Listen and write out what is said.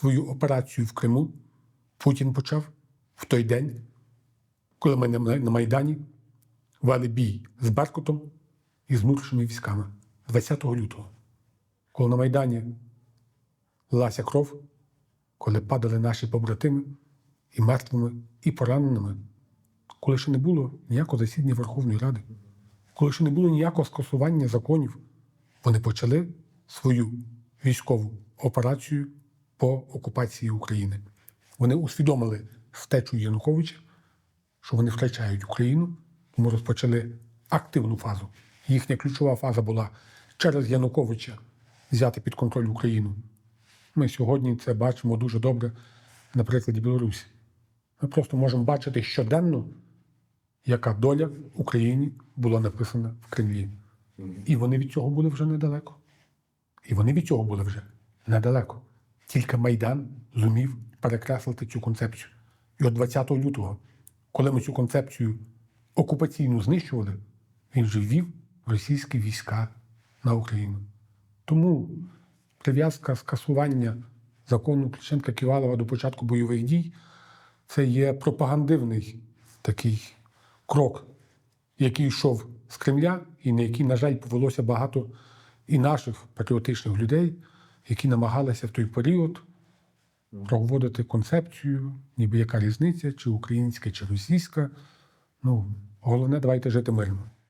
свою операцію в Криму Путін почав в той день, коли ми на Майдані вели бій з Беркутом і з внутрішніми військами. 20 лютого, коли на Майдані лилася кров, коли падали наші побратими і мертвими, і пораненими, коли ще не було ніякого засідання Верховної Ради, коли ще не було ніякого скасування законів, вони почали свою військову операцію по окупації України. Вони усвідомили втечу Януковича, що вони втрачають Україну, тому розпочали активну фазу. Їхня ключова фаза була через Януковича взяти під контроль Україну. Ми сьогодні це бачимо дуже добре на прикладі Білорусі. Ми просто можемо бачити щоденно, яка доля Україні була написана в Кремлі. І вони від цього були вже недалеко. І вони від цього були вже недалеко. Тільки Майдан зумів перекреслити цю концепцію. І от 20 лютого, коли ми цю концепцію окупаційну знищували, він вже ввів російські війська на Україну. Тому прив'язка скасування закону Кличенка Ківалова до початку бойових дій це є пропагандивний такий крок, який йшов з Кремля, і на який, на жаль, повелося багато і наших патріотичних людей, які намагалися в той період проводити концепцію, ніби яка різниця, чи українська, чи російська. Ну, головне, давайте жити мирно.